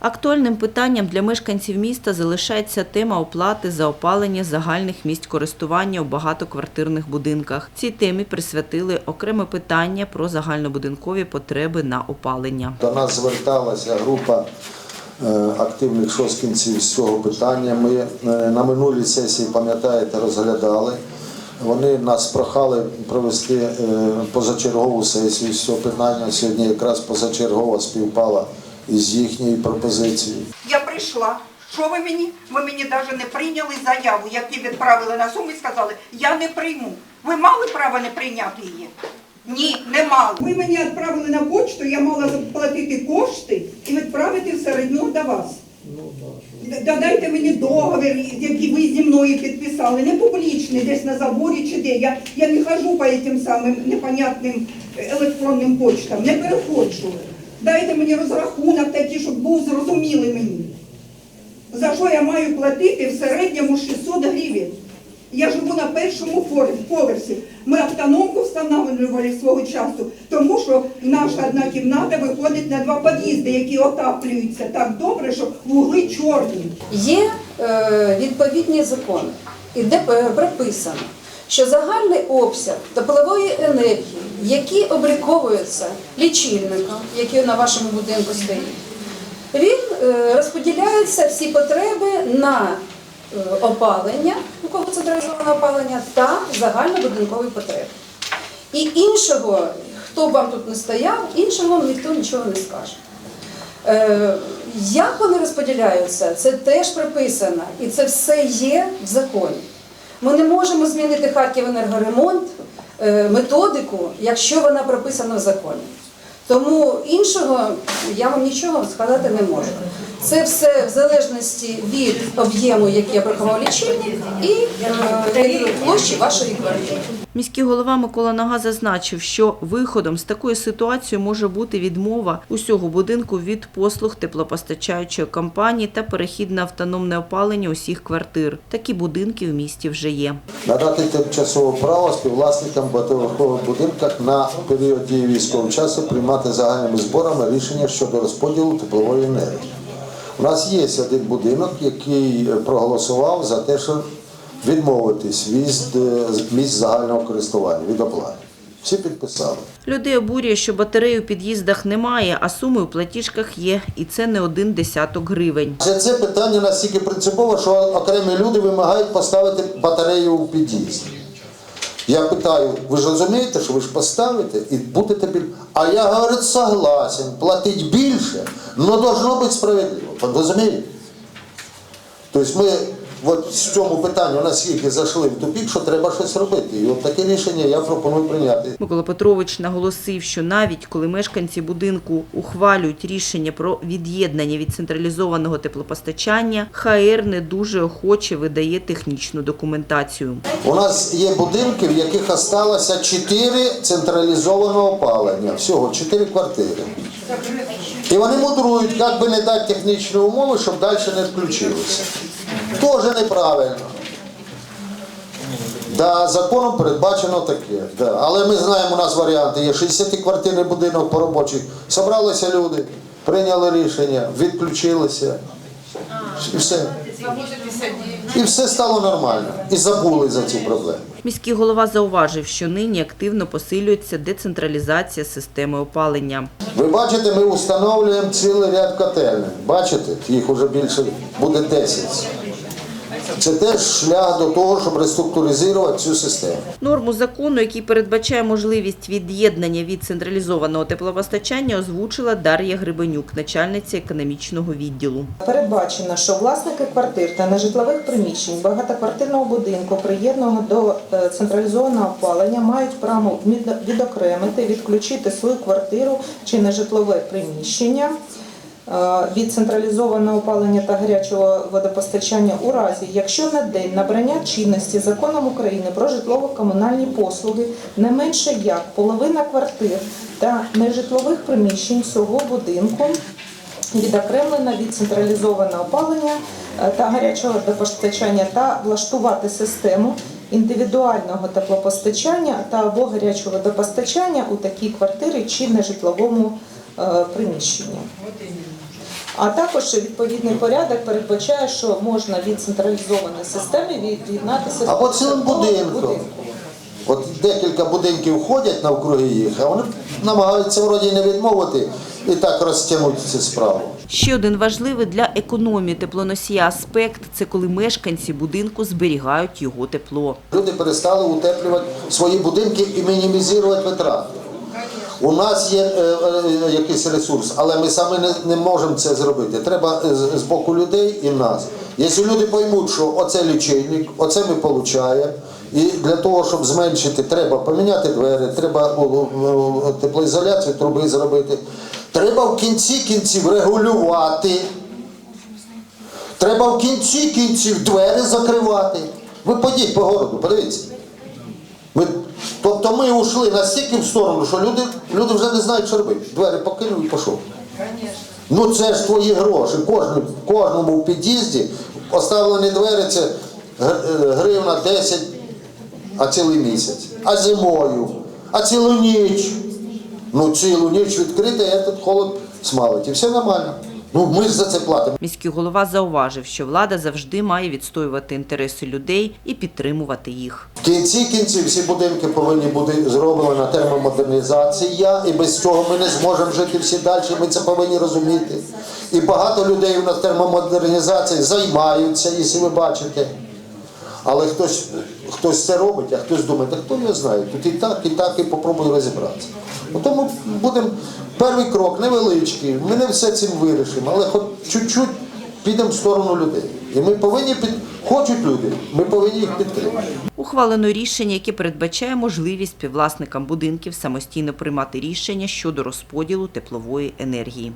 Актуальним питанням для мешканців міста залишається тема оплати за опалення загальних місць користування у багатоквартирних будинках. Цій темі присвятили окреме питання про загальнобудинкові потреби на опалення. До нас зверталася група е, активних шосткінців з цього питання. Ми е, на минулій сесії, пам'ятаєте, розглядали. Вони нас прохали провести е, позачергову сесію з цього питання. Сьогодні якраз позачергова співпала із їхньою пропозицією. Я прийшла. Що ви мені? Ви мені навіть не прийняли заяву, яку відправили на суму і сказали, я не прийму. Ви мали право не прийняти її? Ні, не мали. Ви мені відправили на почту, я мала заплатити кошти і відправити все одно до вас. Д- Додайте мені договір, який ви зі мною підписали, не публічний, десь на заборі чи де. Я, я не хожу по цим самим непонятним електронним почтам, не переходжу. Дайте мені розрахунок такий, щоб був зрозумілий мені. За що я маю платити в середньому 600 гривень? Я живу на першому поверсі. Ми автономку встановлювали свого часу, тому що наша одна кімната виходить на два під'їзди, які отаплюються так добре, що вугли чорні. Є е, відповідні закони, і де е, прописано, що загальний обсяг теплової енергії, які обліковуються лічильником, який на вашому будинку стоїть, він е, розподіляється всі потреби на е, опалення, у кого централізоване опалення, та загальнобудинкові потреби. І іншого, хто б вам тут не стояв, іншого ніхто нічого не скаже. Е, Як вони розподіляються, це теж прописано, і це все є в законі. Ми не можемо змінити Харківенергоремонт енергоремонт методику, якщо вона прописана в законі. Тому іншого я вам нічого сказати не можу. Це все в залежності від об'єму, який обрахував лічильник, і е, площі вашої квартири. Міський голова Микола Нага зазначив, що виходом з такої ситуації може бути відмова усього будинку від послуг теплопостачаючої компанії та перехід на автономне опалення усіх квартир. Такі будинки в місті вже є. Надати тимчасове право співвласникам багатоповерхових будинках на період дії військового часу приймати загальними зборами рішення щодо розподілу теплової енергії. У нас є один будинок, який проголосував за те, що відмовитись від е, місць загального користування від оплати. Всі підписали. Людей обурює, що батареї у під'їздах немає, а суми у платіжках є, і це не один десяток гривень. Це питання настільки принципове, що окремі люди вимагають поставити батарею у під'їзд. Я питаю, ви ж розумієте, що ви ж поставите і будете біль. А я говорю, согласен, платить більше, але должно бути справедливо. Розумієте? Тобто ми от в цьому питанні наскільки зайшли в тупік, що треба щось робити. І от таке рішення я пропоную прийняти. Микола Петрович наголосив, що навіть коли мешканці будинку ухвалюють рішення про від'єднання від централізованого теплопостачання, ХР не дуже охоче видає технічну документацію. У нас є будинки, в яких осталося 4 централізованого опалення. Всього 4 квартири. І вони мудрують, як би не дати технічні умови, щоб далі не включилося. Теж неправильно. Да, законом передбачено таке. Да. Але ми знаємо, у нас варіанти є 60-квартирний будинок по робочих. Собралися люди, прийняли рішення, відключилися. І все. І все стало нормально. І забули за цю проблему. Міський голова зауважив, що нині активно посилюється децентралізація системи опалення. Ви бачите, ми встановлюємо цілий ряд котельних. Бачите, їх вже більше буде 10. Це теж шлях до того, щоб реструктуризувати цю систему. Норму закону, який передбачає можливість від'єднання від централізованого теплопостачання, озвучила Дар'я Грибенюк, начальниця економічного відділу. Передбачено, що власники квартир та нежитлових приміщень багатоквартирного будинку, приєднаного до е, централізованого опалення, мають право відокремити, відключити свою квартиру чи нежитлове приміщення від централізованого опалення та гарячого водопостачання у разі, якщо на день набрання чинності законом України про житлово-комунальні послуги не менше як половина квартир та нежитлових приміщень всього будинку відокремлена від централізованого опалення е, та гарячого водопостачання та влаштувати систему індивідуального теплопостачання та або гарячого водопостачання у такій квартирі чи нежитловому е, приміщенні. А також відповідний порядок передбачає, що можна від централізованої системи від'єднатися Або цілим будинком. От декілька будинків ходять навкруги їх, а вони намагаються вроді не відмовити і так розтягнути цю справу. Ще один важливий для економії теплоносія аспект – це коли мешканці будинку зберігають його тепло. Люди перестали утеплювати свої будинки і мінімізувати витрати. У нас є е, е, якийсь ресурс, але ми самі не, не можемо це зробити. Треба е, з, з боку людей і нас. Якщо люди поймуть, що оце лічильник, оце ми отримуємо, і для того, щоб зменшити, треба поміняти двері, треба теплоізоляцію труби зробити. Треба в кінці кінців регулювати. Треба в кінці кінців двері закривати. Ви подіть по городу, подивіться. Тобто ми ушли настільки в сторону, що люди, люди вже не знають, що робити. Двері покинув і пішов. Ну це ж твої гроші. Кожному, кожному в під'їзді поставлені двері це е, гривна 10, а цілий місяць. А зимою, а цілу ніч. Ну цілу ніч відкрити, а тут холод смалить. І все нормально. Ну ми ж за це платимо. Міський голова зауважив, що влада завжди має відстоювати інтереси людей і підтримувати їх. В кінці кінці всі будинки повинні бути зроблена термомодернізація, і без цього ми не зможемо жити всі далі. Ми це повинні розуміти. І багато людей у нас термомодернізацією займаються, якщо ви бачите. Але хтось, хтось це робить, а хтось думає, та хто його знає, тут і так, і так, і попробуй розібратися. Тому будемо перший крок невеличкий, ми не все цим вирішимо, але хоч чуть-чуть підемо в сторону людей. І ми повинні під хочуть люди, ми повинні їх підтримати. Ухвалено рішення, яке передбачає можливість співвласникам будинків самостійно приймати рішення щодо розподілу теплової енергії.